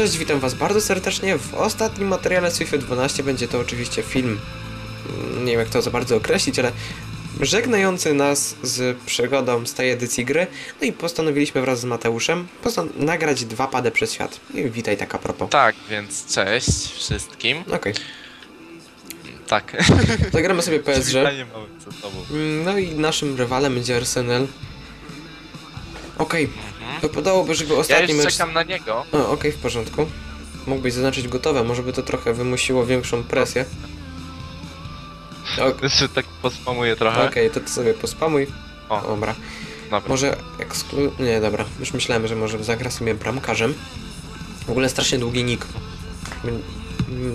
Cześć, witam was bardzo serdecznie. W ostatnim materiale FIFA 12 będzie to oczywiście film, mm, nie wiem jak to za bardzo określić, ale żegnający nas z przygodą z tej edycji gry. No i postanowiliśmy wraz z Mateuszem nagrać dwa pady przez świat. I witaj tak a propos. Tak, więc cześć wszystkim. Okej, Tak. zagramy sobie PSG. Mm, No i naszym rywalem będzie Arsenal. Okej, Mhm. Wypadałoby, żeby Ja ostatni już mecz... czekam na niego. O, okej, w porządku. Mógłbyś zaznaczyć gotowe, może by to trochę wymusiło większą presję. Ok, Jeszcze tak pospamuję trochę. Okej, to ty sobie pospamuj. O. Dobra. Dobra. Może eksklu... Nie, dobra. Już myślałem, że może zagra sobie bramkarzem. W ogóle strasznie długi nick. Mm,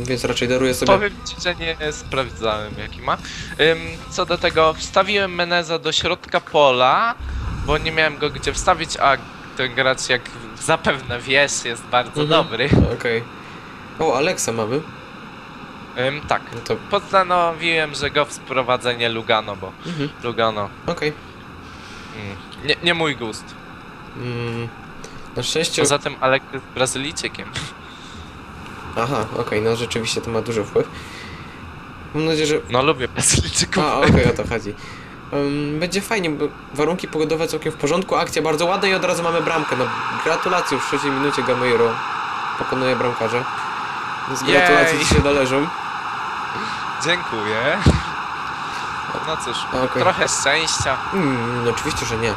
Więc raczej daruję sobie... Powiem ci, że nie sprawdzałem jaki ma. Ym, co do tego, wstawiłem Meneza do środka pola, bo nie miałem go gdzie wstawić, a ten gracz jak zapewne wiesz jest bardzo Mhm. dobry. Okej. O, Alexa mamy. Ym, tak. No to... Postanowiłem, że go sprowadzenie Lugano, bo Mhm. Lugano Okej. mm, nie, nie mój gust. Mm, Na szczęście... Poza tym Alek jest Brazylijczykiem. Aha, okej, no rzeczywiście to ma duży wpływ. Mam nadzieję, że No lubię Brazylijczyków. A, okej, o to chodzi. Będzie fajnie, bo warunki pogodowe całkiem w porządku, akcja bardzo ładna i od razu mamy bramkę. No, gratulacje, w trzeciej minucie Gameiro pokonuje bramkarza. Więc Jej. gratulacje ci się należą. Dziękuję. No cóż, Okej. trochę szczęścia. Mm, no, oczywiście, że nie.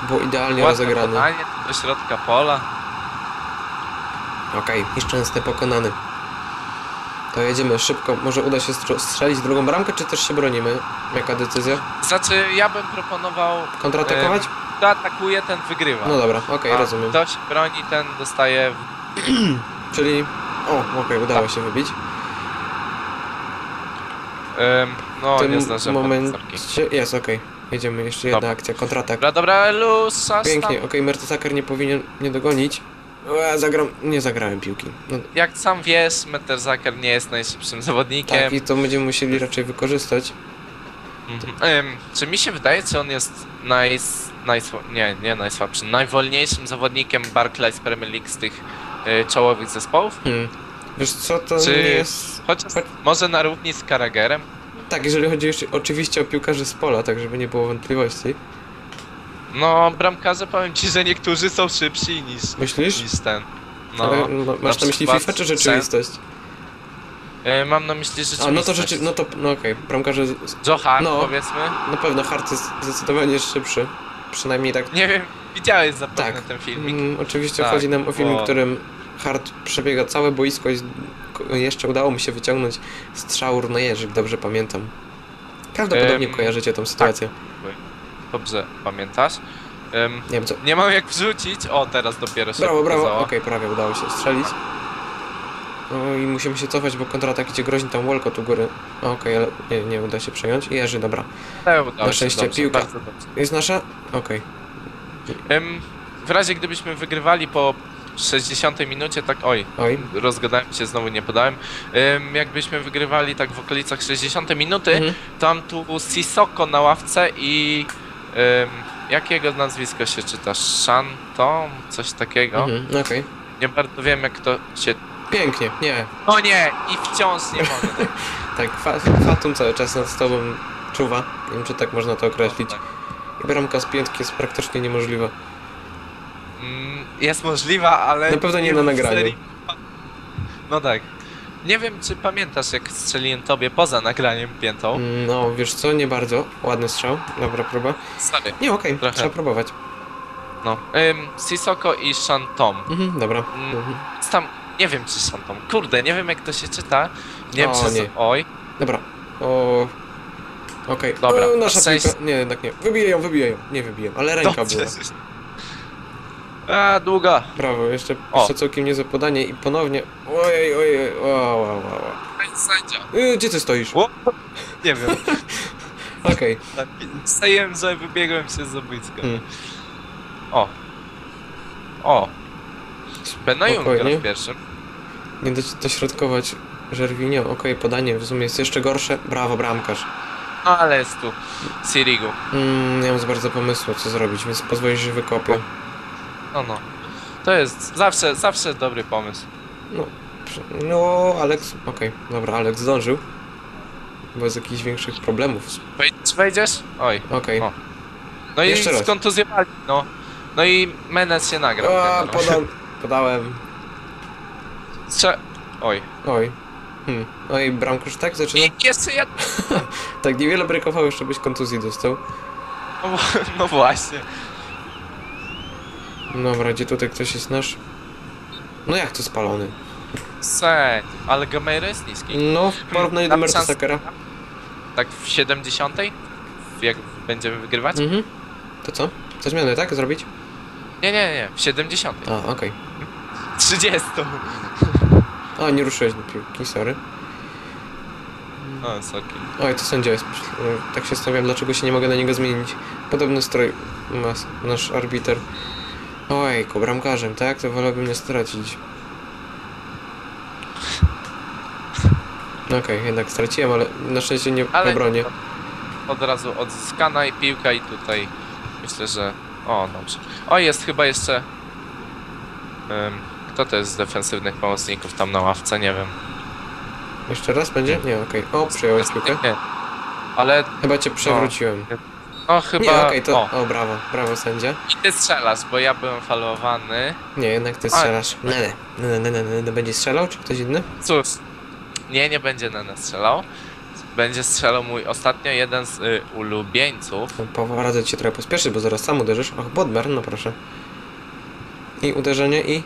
To było idealnie Ładne rozegrane. podanie do środka pola. Okej, nieszczęsny pokonany. To jedziemy szybko. Może uda się strzelić drugą bramkę, czy też się bronimy? Jaka decyzja? Znaczy, ja bym proponował. Kontratakować? Kto atakuje, ten wygrywa. No dobra, okej, A rozumiem. Kto się broni, ten dostaje. W... Czyli... O, okej, udało Tak. się wybić. Ym, no, w nie tym zdążyłem momencie... momencie... Jest, okej. Jedziemy, jeszcze jedna Dobra. akcja, kontratak. Dobra, dobra, Lusa. Pięknie, okej, Mertesacker nie powinien mnie dogonić. Ue, zagram... Nie zagrałem piłki. No, Jak sam wiesz, Meterzaker nie jest najszybszym zawodnikiem. tak, i to będziemy musieli raczej wykorzystać. Mhm. Ym, czy mi się wydaje, czy on jest naj, najsła, nie, nie najsłabszym, najwolniejszym zawodnikiem Barclays Premier League z tych y, czołowych zespołów? Hmm. Wiesz co, to Czy- nie jest... Chociaż może na równi z Karagerem? Tak, jeżeli chodzi oczywiście o piłkarzy z pola, tak żeby nie było wątpliwości. No, bramkarze powiem ci, że niektórzy są szybsi niż, Myślisz? niż ten. No, Ale ma- masz na myśli przykład FIFA czy rzeczywistość? y, mam na myśli rzeczywistość. A, no to rzeczy... No to, no okej, bramkarze... z- Joe Hart, no. powiedzmy. Na pewno Hart jest zdecydowanie szybszy. Przynajmniej tak... Nie wiem, widziałeś zapewne Tak. ten filmik. Mm, oczywiście Tak, chodzi nam o film, w bo- którym Hart przebiega całe boisko i z- ko- jeszcze udało mu się wyciągnąć strzał na jeżyk, dobrze pamiętam. Prawdopodobnie Em, kojarzycie tą sytuację. Dobrze, pamiętasz? Ym, Nie wiem co. nie mam jak wrzucić. O, teraz dopiero się Brawo, brawo. Okej, prawie udało się strzelić. No i musimy się cofać, bo kontratak idzie groźny tam Walcott u góry. Okej, ale nie, nie uda się przejąć. Jerzy, dobra. Tak, udało Na szczęście dobrze, piłka. Jest nasza? Okej. Ym, w razie gdybyśmy wygrywali po 60 minucie, tak oj, Oj. rozgadałem się, znowu nie podałem. Ym, jakbyśmy wygrywali tak w okolicach 60 minuty, Mhm. tam tu Sisoko na ławce i jakiego nazwisko się czyta? Shantom? Coś takiego. Mhm. Okej. Nie bardzo wiem jak to się... Pięknie. Nie. O nie! I wciąż nie mogę. Tak, fa Fatum cały czas nad tobą czuwa. Nie wiem, czy tak można to określić. Tak. I bramka z piętki jest praktycznie niemożliwa. Mm, Jest możliwa, ale... Na pewno nie na nagraniu. serii- No tak. Nie wiem, czy pamiętasz, jak strzeliłem tobie poza nagraniem piętą. Mm, No, wiesz co, nie bardzo. Ładny strzał. Dobra próba. Sorry. Nie, okej, Trochę. trzeba próbować. No. Ym, Sisoko i Shantom. Mhm, dobra. Mm. Mhm. Tam, nie wiem czy Shantom. Kurde, nie wiem jak to się czyta. Nie wiem O, czy... nie. Oj. Dobra. O. Okej. Dobra, O, nasza sześć- piłka. Nie, jednak nie. Wybiję ją, wybiję ją. Nie wybiję, ale ręka Dobrze. A, długa. Brawo, jeszcze, O. jeszcze całkiem niezłe podanie i ponownie. Ojej, ojej, o, o, o, o. Sędzia. Y, Gdzie ty stoisz? O, nie wiem. Okej. Stajem, że wybiegłem się z boiska. Hmm. O. O. Gra Spokojnie. w pierwszym. Nie do, dośrodkować Żerwinio. Okej, podanie w sumie jest jeszcze gorsze. Brawo, bramkarz. No ale jest tu. Sirigu. Mm, nie mam za bardzo pomysłu, co zrobić, więc pozwolisz, że wykopię. No no. To jest zawsze, zawsze dobry pomysł. No, no Alex, okej, dobra, Alex zdążył. Bez jakichś większych problemów. Wejdziesz? Wejdziesz? Oj. Okej. O. No Jeszcze i raz. skontuzjowali, no. No i Menes się nagrał. A, podam, podałem. Strze... Oj. Oj. Hmm. Oj, bramkarz tak zaczyna? I jeszcze ja... Tak niewiele brakowało, jeszcze byś kontuzji dostał. No, no właśnie. Dobra, gdzie tutaj ktoś jest nasz? No jak to spalony? Seń. Ale Gameiro jest niski. No, w porównaniu do Mertesakera. Tak w 70? Jak będziemy wygrywać? Mhm. To co? Co zmiany, tak? Zrobić? Nie, nie, nie. W 70. A, okej. 30. A, nie ruszyłeś do piłki, sorry. O, soki. Oj, to sędzia jest. Tak się zastanawiam, dlaczego się nie mogę na niego zmienić. Podobny strój ma nasz arbiter. Ojku, bramkarzem, tak? To wolałbym nie stracić. No Okej, jednak straciłem, ale na szczęście nie Ale w obronie. od razu odzyskana i piłka i tutaj myślę, że... O, dobrze. O, jest chyba jeszcze... Ym, kto to jest z defensywnych pomocników tam na ławce? Nie wiem. Jeszcze raz będzie? Nie, okej. O, przyjąłeś piłkę. Nie. Ale... Chyba cię przewróciłem. No chyba... Nie, okej, to... O, O, brawo, brawo sędzia. i ty strzelasz, bo ja byłem falowany. Nie, jednak ty strzelasz. Nie, nie, nie, nie, będzie strzelał, czy ktoś inny? Cóż, nie, nie będzie Nene strzelał. Będzie strzelał mój ostatnio jeden z y, ulubieńców. No, Poradzę ci trochę pospieszyć, bo zaraz sam uderzysz. Och, Bodmer, no proszę. I uderzenie i...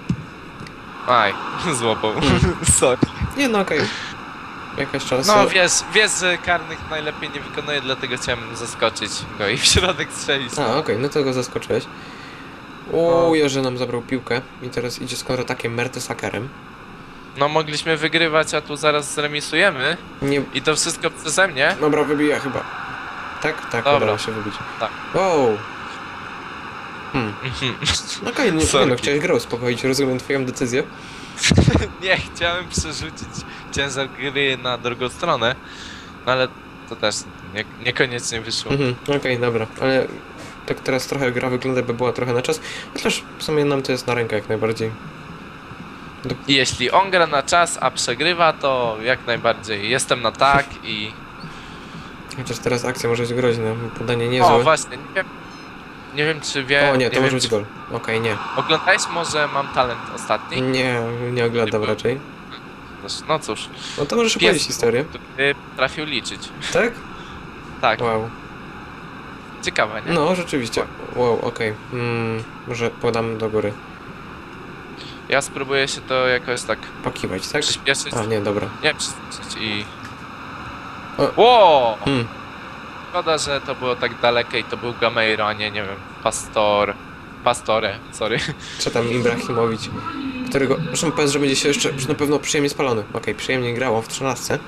Aj, złapał. Sorry. Nie, no okej. Jakaś czas. No wiesz, wiesz, że karnych najlepiej nie wykonuje, dlatego chciałem zaskoczyć go i w środek strzelić. A, okej, no to go zaskoczyłeś. O. Uuu, Jerzy nam zabrał piłkę. I teraz idzie z kontratakiem Mertesakerem. No mogliśmy wygrywać, a tu zaraz zremisujemy. Nie... I to wszystko przeze mnie. Dobra, wybija chyba. Tak? Tak, Dobra. udało się wybić. Tak. Wow. Hmm. Mhm. No Okej, nie, nie no, chciałeś grę uspokoić, rozumiem twoją decyzję. nie, chciałem przerzucić ciężar gry na drugą stronę, no ale to też nie, niekoniecznie wyszło. Mhm, okej, dobra, ale tak teraz trochę gra wygląda, by była trochę na czas. Chociaż w sumie nam to jest na rękę jak najbardziej. I jeśli on gra na czas, a przegrywa, to jak najbardziej jestem na tak i... Chociaż teraz akcja może być groźna, podanie O, niezłe. właśnie, nie wiem, nie wiem czy wie... O nie, to może wiem, być gol. Okej, nie. Oglądałeś może Mam Talent ostatni? Nie, nie oglądam Nie raczej. No cóż, No to możesz Pies. opowiedzieć historię. który trafił liczyć. Tak? Tak, Wow. ciekawe, nie? No, rzeczywiście. Wow, okej. Mm, może podam do góry. Ja spróbuję się to jakoś tak Pakiwać, tak? przyspieszyć. A, nie, dobra. Nie, przyspieszyć i... O. Ło! Hmm. Szkoda, że to było tak dalekie i to był Gameiro, a nie, nie wiem, Pastor... Pastore, sorry. Co tam Ibrahimowicz, którego... Zresztą powiedz, że będzie się jeszcze na pewno przyjemnie spalony. Okej, przyjemnie grało w 13.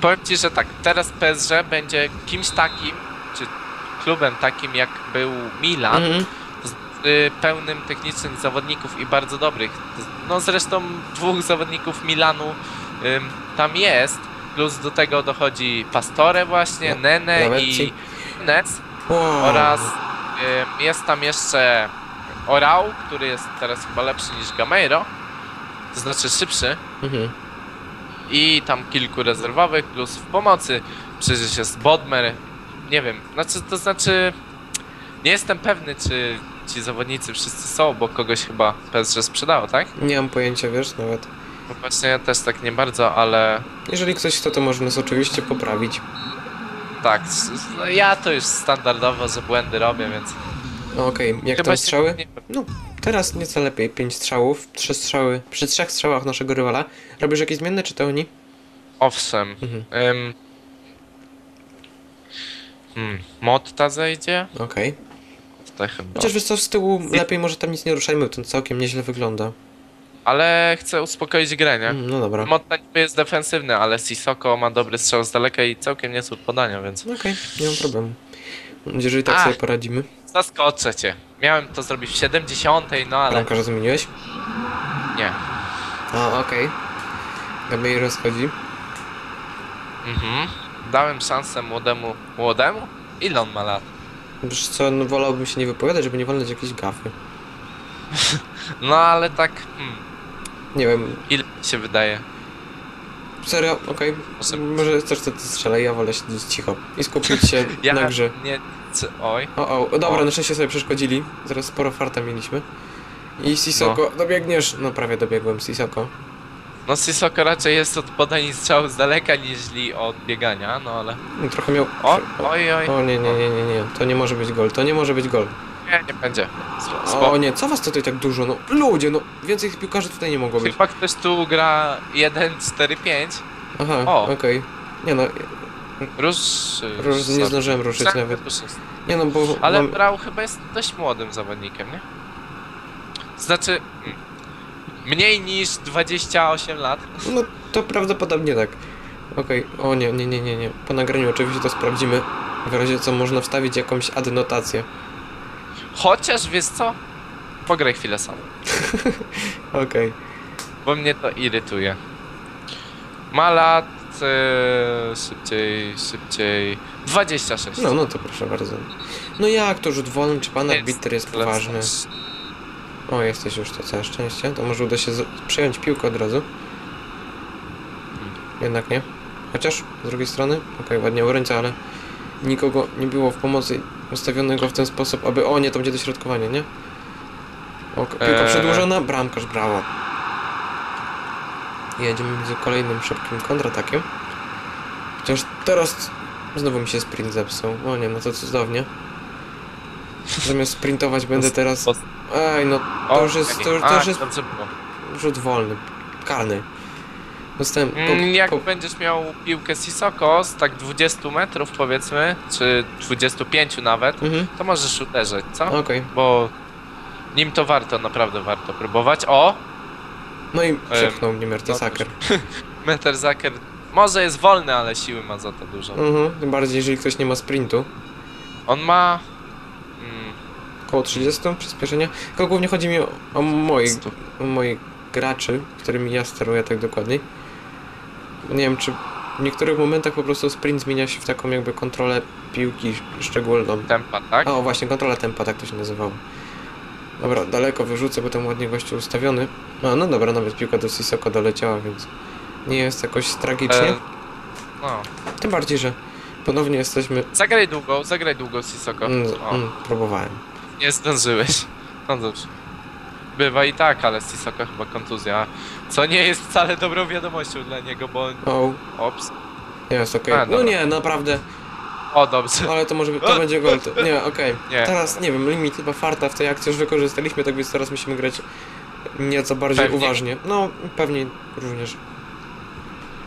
Powiem ci, że tak, teraz PSG będzie kimś takim, czy klubem takim jak był Milan, Mhm. z y, pełnym technicznych zawodników i bardzo dobrych. No zresztą dwóch zawodników Milanu ym, tam jest, plus do tego dochodzi Pastore właśnie, No, Nene i Nec Wow. oraz ym, jest tam jeszcze Orał, który jest teraz chyba lepszy niż Gameiro, to znaczy szybszy. Mhm. I tam kilku rezerwowych, plus w pomocy przecież jest Bodmer. Nie wiem, znaczy, to znaczy. Nie jestem pewny, czy ci zawodnicy wszyscy są, bo kogoś chyba PSG sprzedało, tak? Nie mam pojęcia, wiesz, nawet. No właśnie ja też tak nie bardzo, ale Jeżeli ktoś chce, to może nas oczywiście poprawić. tak, s- ja to już standardowo, że błędy robię, więc. No, Okej, jak Chyba tam strzały? nie- No, teraz nieco lepiej. Pięć strzałów, trzy strzały. Przy trzech strzałach naszego rywala. Robisz jakieś zmienne, czy to oni? Owszem. Mhm. Ym... Hmm, Motta zejdzie? Okej. Chyba. Chociaż wiesz co, z tyłu lepiej może tam nic nie ruszajmy, bo to całkiem nieźle wygląda. Ale chcę uspokoić grę, nie? Mm, no dobra. Motta niby jest defensywny, ale Sisoko ma dobry strzał z daleka i całkiem niezłe podania, więc Okej, nie mam problemu. Jeżeli tak A. sobie poradzimy. zaskoczę cię. Miałem to zrobić w 70, no ale Bramkarza zmieniłeś? nie. A, okej. Gabriel rozchodzi. Mhm. Dałem szansę młodemu. Młodemu? Ile on ma lat? Wiesz co, no wolałbym się nie wypowiadać, żeby nie walnąć jakiejś gafy. No ale tak. Hmm. Nie wiem, Ile się wydaje? serio, okej. Może- Może to ty strzelaj, ja wolę siedzieć cicho i skupić się Ja na grze. nie... c- Oj. O, o, dobra, O. na szczęście sobie przeszkodzili. Zaraz sporo farta mieliśmy. I Sisoko, dobiegniesz? No prawie dobiegłem Sisoko. No Sisoko raczej jest od podań strzału z daleka niż od biegania, no ale... No, Trochę miał... O, oj, oj. O nie, nie, nie, nie, nie. To nie może być gol, to nie może być gol. Nie, nie będzie. O nie, co was tutaj tak dużo? No ludzie, no więcej piłkarzy tutaj nie mogło być. Chyba ktoś tu gra 1-4-5. Aha, O. okej. Nie no, Róż... Róż, nie zdążyłem ruszyć Tak, nawet. róż jest. Nie no, bo Ale mam... Brał chyba jest dość młodym zawodnikiem, nie? Znaczy... mm, Mniej niż 28 lat. No to prawdopodobnie tak. Okej, o nie, nie, nie, nie, nie. Po nagraniu oczywiście to sprawdzimy. W razie co można wstawić jakąś adnotację. Chociaż wiesz co? Pograj chwilę sam. Okej. Bo mnie to irytuje. Ma lat... E, szybciej, szybciej... 26. No, no to proszę bardzo. No jak to rzut wolny, czy pan arbiter jest poważny? O, jesteś już, to całe szczęście. To może uda się przejąć piłkę od razu. Jednak nie. Chociaż, z drugiej strony, okej, ładnie obrońca, ale nikogo nie było w pomocy ustawionego w ten sposób, aby... O nie, to będzie dośrodkowanie, nie? O, piłka Eee. przedłużona, bramkarz, brawo. Jedziemy z kolejnym szybkim kontratakiem. Chociaż teraz znowu mi się sprint zepsuł. O nie, no to cudownie. Zamiast sprintować będę teraz... Ej, no to już jest, to, to już jest rzut wolny, karny. Dostałem po, Mm, jak po, będziesz miał piłkę Sisoko z tak 20 metrów powiedzmy, czy 25 nawet, Mhm, to możesz uderzyć, co? okej. Bo nim to warto, naprawdę warto próbować. O! No i przepchnął mnie Mertesacker. Meterzaker może jest wolny, ale siły ma za to dużo. Mhm, tym bardziej jeżeli ktoś nie ma sprintu. On ma... Mm, Około 30 przyspieszenia. Tylko głównie chodzi mi o, o moich, stu- o moich graczy, którymi ja steruję tak dokładniej. Nie wiem, czy w niektórych momentach po prostu sprint zmienia się w taką jakby kontrolę piłki szczególną. tempa, tak? A, o właśnie, kontrola tempa, tak to się nazywało. Dobra, daleko wyrzucę, bo tam ładnie gościu ustawiony. A, no dobra, nawet piłka do Sisoko doleciała, więc nie jest jakoś tragicznie. E, no. Tym bardziej, że ponownie jesteśmy... Zagraj długo, zagraj długo Sisoko. Mm, mm, próbowałem. nie zdążyłeś. No dobrze. Bywa i tak, ale Sisoko chyba kontuzja. Co nie jest wcale dobrą wiadomością dla niego, bo... O, Ops. jest okej. A, No dobra. nie, naprawdę. O, dobrze. Ale to może być, to będzie gol. To, nie, okej. Nie. Teraz, nie wiem, limit chyba farta w tej akcji już wykorzystaliśmy, tak więc teraz musimy grać nieco bardziej Pewnie. uważnie. No, pewnie również.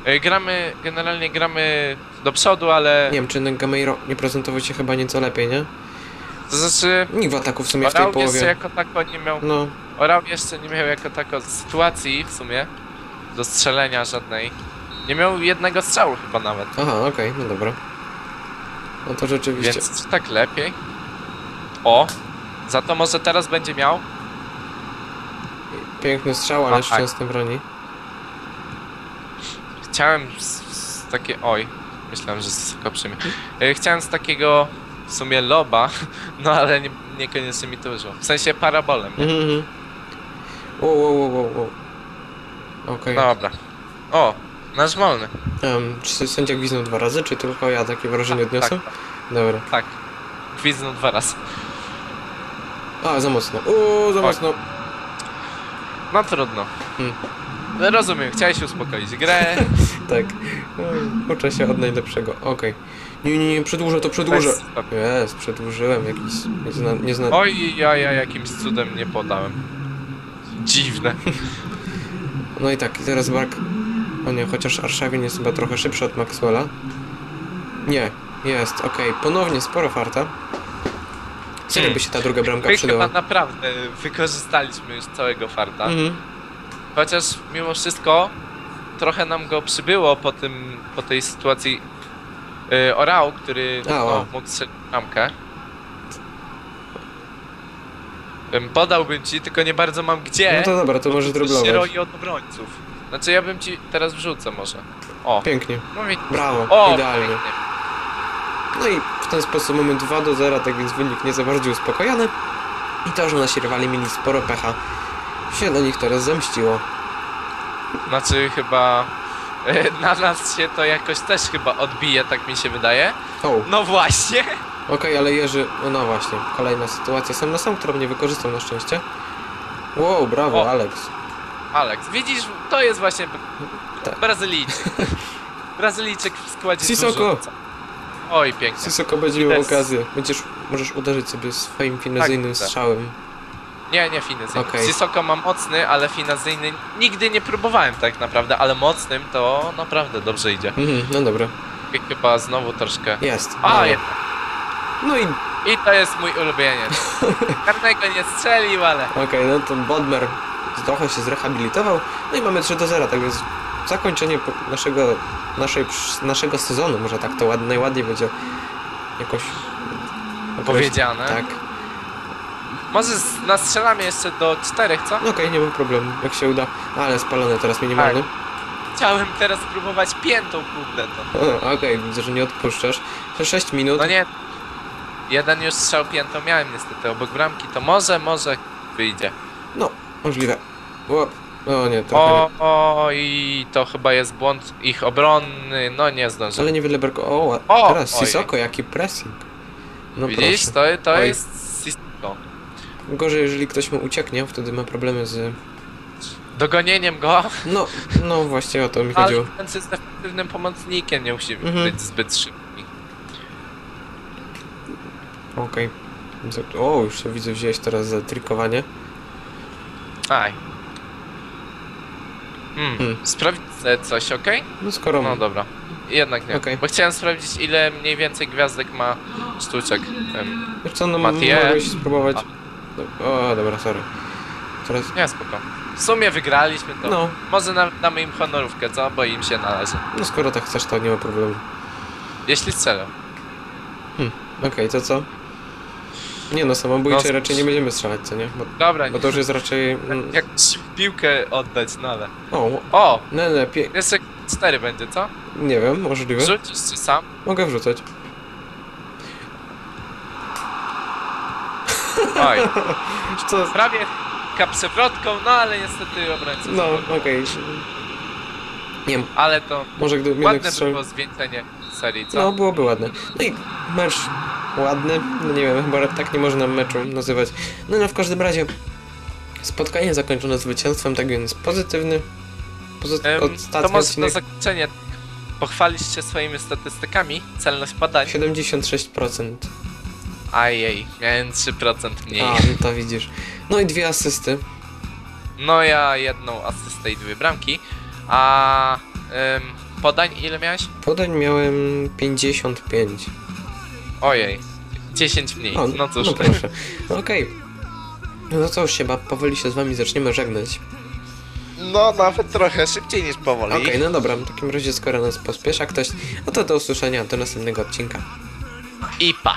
E, Gramy, generalnie gramy do przodu, ale... Nie wiem, czy Gameiro nie prezentował się chyba nieco lepiej, nie? To znaczy... Nikt w ataku w sumie w tej połowie. jako tako nie miał... No, Orał jeszcze nie miał jako tako sytuacji w sumie do strzelenia żadnej. Nie miał jednego strzału chyba nawet. aha, okej, no dobra. No to rzeczywiście. Więc czy tak lepiej? O! Za to może teraz będzie miał. Piękny strzał, ale A, tak. szczęsny broni. Chciałem z, z takie. Oj, myślałem, że tylko przyjmie. E, Chciałem z takiego w sumie loba, no ale nie, niekoniecznie mi to wyszło. W sensie parabolem. Mhm, mhm. Wow, wow, wow, wow, wow. Okej. Dobra. O, nasz wolny. Em, czy sędzia gwiznął dwa razy, czy tylko ja takie wrażenie Tak, odniosłem? tak, Dobra. tak. Gwizdnął dwa razy. A, za mocno. Uuu, za Oj. mocno. No trudno. Hmm. No, Rozumiem, chciałeś uspokoić grę. Tak. Em, Uczę się od najlepszego. Okej. Nie, nie, nie, przedłużę to, przedłużę. Bez- Jest, przedłużyłem jakiś niezna, niezna... Oj, ja, ja jakimś cudem nie podałem. Dziwne. No i tak, i teraz Bark... O nie, chociaż Arszawin jest chyba trochę szybszy od Maxwella. Nie, jest, okej. Ponownie sporo farta. Serio Hmm. by się ta druga bramka My przydała. chyba naprawdę wykorzystaliśmy już całego farta. Mhm. Chociaż mimo wszystko trochę nam go przybyło po tym, po tej sytuacji yy, Orał, który A, no, o. mógł strzelić bramkę. Ym, Podałbym ci, tylko nie bardzo mam gdzie. No to dobra, to może się droblować. roi od obrońców. Znaczy ja bym ci teraz wrzucę może. O, Pięknie. no. Brawo, O, idealnie. pięknie. No i w ten sposób mamy 2 do 0, tak więc wynik nieco bardziej uspokojony. I to, że nasi rywali mieli sporo pecha, się na nich teraz zemściło. Znaczy chyba e, na nas się to jakoś też chyba odbije, tak mi się wydaje. O, okej, No właśnie. Ale Jerzy... No, właśnie, kolejna sytuacja. Sam na sam, którą nie wykorzystał na szczęście. Wow, brawo, O. Alex. Alex, widzisz, to jest właśnie Tak. Brazylijczyk. Brazylijczyk w składzie Sissoko. dużo. Oj, pięknie. Sisoko będzie miał okazję. Będziesz, możesz uderzyć sobie swoim finezyjnym Tak, tak. strzałem. Nie, nie finezyjny. Okej. Sissoko ma mocny, ale finezyjny nigdy nie próbowałem tak naprawdę, ale mocnym to naprawdę dobrze idzie. Mhm, no dobra. Chyba znowu troszkę... Jest. A, jednak. No i I to jest mój ulubieniec. Karnego nie strzelił, ale... Okej, no to Bodmer trochę się zrehabilitował. No i mamy 3 do 0, tak więc zakończenie naszego, naszej, naszego sezonu, może tak to ład, najładniej będzie jakoś. Powiedziane. Tak. Może nastrzelamy jeszcze do czterech, co? No Okej, nie ma problemu, jak się uda. Ale spalony teraz minimalny. Chciałem teraz próbować piętą, kurde to. Okej, widzę, że nie odpuszczasz. 6 minut. No nie. Jeden już strzał piętą miałem niestety obok bramki, to może, może wyjdzie. No, możliwe. O, o nie, trochę O, nie. o, i to chyba jest błąd ich obronny, no nie zdążę. Ale niewiele brakło. O, O, teraz ojej. Sisoko, jaki pressing. No Widzisz, proszę. to, to Oj. jest Sissoko. Gorzej, jeżeli ktoś mu ucieknie, wtedy ma problemy z... Dogonieniem go, No, no właśnie o to mi ale chodziło. ten jest efektywnym pomocnikiem, nie musi Mhm. być zbyt szybki. Okej. Za- O, już się widzę, wziąłeś teraz za trikowanie. Aj. Hmm, Hmm. sprawdź sobie coś, okej? No skoro... No dobra. Jednak nie. Okej. Bo chciałem sprawdzić ile mniej więcej gwiazdek ma sztuczek. Em, Wiesz co, no Mathieu. mogłeś spróbować... O, dobra, sorry. Teraz... nie, spoko. W sumie wygraliśmy to. No, Może na, damy im honorówkę, co? Bo im się należy. no skoro tak chcesz, to nie ma problemu. Jeśli strzelę. Okej, to co? Nie no, samobójcze No, raczej nie będziemy strzelać, co nie? Bo, Dobra, bo to już jest raczej... mm, jak ci piłkę oddać, no ale. O, O! nie, nie, pie... Jeszcze cztery będzie, co? nie wiem, możliwe. Rzucisz czy sam? Mogę wrzucać. Oj, Co? prawie kapsewrotką, no ale niestety obrońca. No, okej. Nie wiem, Ale to może gdyby ładne jednak by strzelił... było zwieńczenie serii, co? No, byłoby ładne. No i mecz ładny. No nie wiem, chyba tak nie można meczu nazywać. No no w każdym razie spotkanie zakończone zwycięstwem, tak więc pozytywny. Pozy- Em, to może na zakończenie pochwalić się swoimi statystykami, celność padań. 76%. Ajej, miałem 3% mniej. A, no to widzisz. No i dwie asysty. No ja jedną asystę i dwie bramki. A em, podań ile miałeś? Podań miałem 55. Ojej, 10 mniej. O, no cóż. No proszę. No Okej. No to już się ba- powoli się z wami zaczniemy żegnać. No nawet trochę szybciej niż powoli. Okej, no dobra, w takim razie skoro nas pospiesza ktoś, no to do usłyszenia do następnego odcinka. I pa.